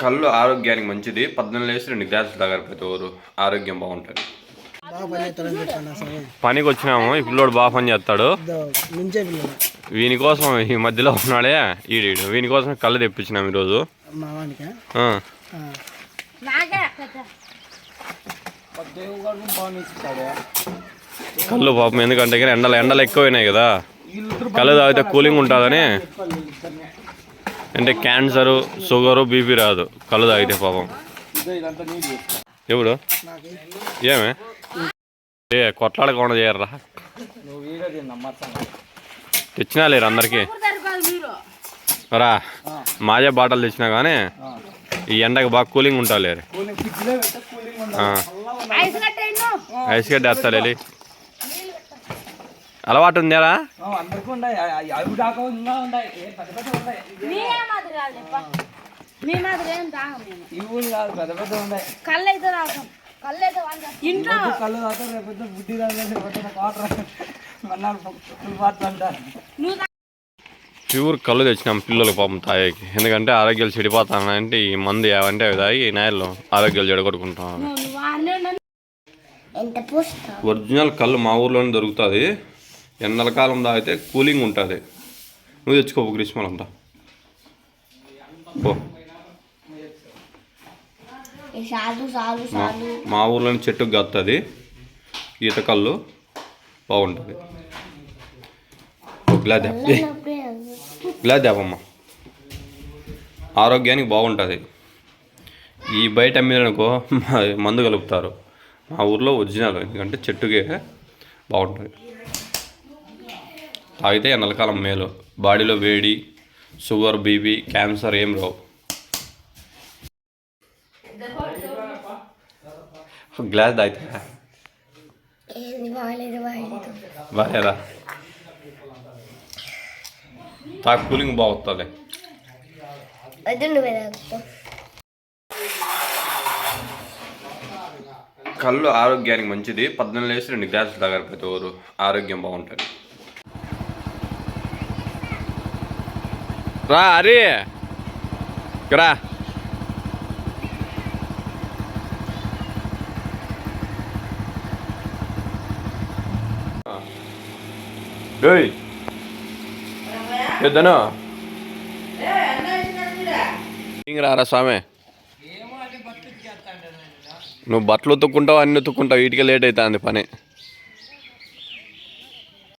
కళ్ళు ఆరోగ్యానికి మంచిది. పద్దెనిమిది లేసి రెండు గ్లాసులు తాగారు ప్రతి ఊరు ఆరోగ్యం బాగుంటుంది. పనికి వచ్చినాము. ఈ పిల్లోడు బాగా పని చేస్తాడు. వీని కోసం ఈ మధ్యలో ఉన్నాడే. ఈడీడు వీని కోసం కళ్ళు తెప్పించినాం ఈరోజు. కళ్ళు పాపం ఎందుకంటే ఎండలు ఎండలు ఎక్కువైనాయి కదా. కళ్ళు తాగితే కూలింగ్ ఉంటుందని. అంటే క్యాన్సరు షుగరు బీపీ రాదు. కళ్ళు తాగితే పాపం. ఎప్పుడు నాకు ఏమే? ఏ కొట్లాడకుండా చేయర్రా? తెచ్చినా లేరు అందరికీ? రా. మాజా బాటలు తెచ్చినా కానీ ఈ ఎండకి బాగా కూలింగ్ ఉంటా లేరు. ఐస్ గడ్డ వేస్తా అలవాటు ఉందేరా? అందరికీ ఉన్నాయి. అవి- అవి దాకా ఇంకా ఉన్నాయి. ఏ పెద్ద పెద్ద ఉన్నాయి. మీ మాదిరి కాదులేప్ప మీ మాదిరి ఏం తాగం మేము ఇవి కాదు పెద్ద పెద్ద ఉన్నాయి. కళ్ళు అయితే తాగం కళ్ళు అయితే వాళ్ళు ఇంట్లో కళ్ళు తాగుతారు రేపు బుద్ధి తాగుతారు రేపు వాటర్ మన్నాడు ఫుల్ వాటర్ అంటారు. నువ్వు తా- ప్యూర్ కళ్ళు తెచ్చినాం పిల్లలు పాపం తాగేకి. ఎందుకంటే ఆరోగ్యాలు చెడిపోతానంటే ఈ మందు ఏవంటే అవి తాగి ఈ నాయల్లో ఆరోగ్యాలు చెడగొట్టుకుంటాం ఒరిజినల్ కళ్ళు మా ఊర్లోనే దొరుకుతుంది. ఎండల కాలం తాగితే కూలింగ్ ఉంటుంది. నువ్వు తెచ్చుకో గ్రీష్మలంతా పో. మా ఊర్లోని చెట్టుకు గత్తది. ఈత కళ్ళు బాగుంటుంది. గ్లాస్ దేపమ్మ ఆరోగ్యానికి బాగుంటుంది. ఈ బయట అమ్మిదనుకో మందు కలుపుతారు. మా ఊర్లో ఒరిజినల్ ఎందుకంటే చెట్టుకే బాగుంటుంది. తాగితే ఎండలకాలం మేలు. బాడీలో వేడి షుగర్ బీపీ క్యాన్సర్ ఏం రావు. గ్లాస్ తాగితే బాగాలేదా తాకు కూలింగ్ బాగుతుంది కళ్ళు ఆరోగ్యానికి మంచిది. పద్దెనిమిది లేసి రెండు గ్లాసులు తాగారు ప్రతి ఊరు ఆరోగ్యం బాగుంటుంది. రా అరే. రా. ఏయ్. పెద్దనా ఇంక రారా స్వామి? నువ్వు బట్టలు ఉతుక్కుంటావు అన్ని ఉతుక్కుంటావు? వీటికి లేట్ అవుతుంది పని.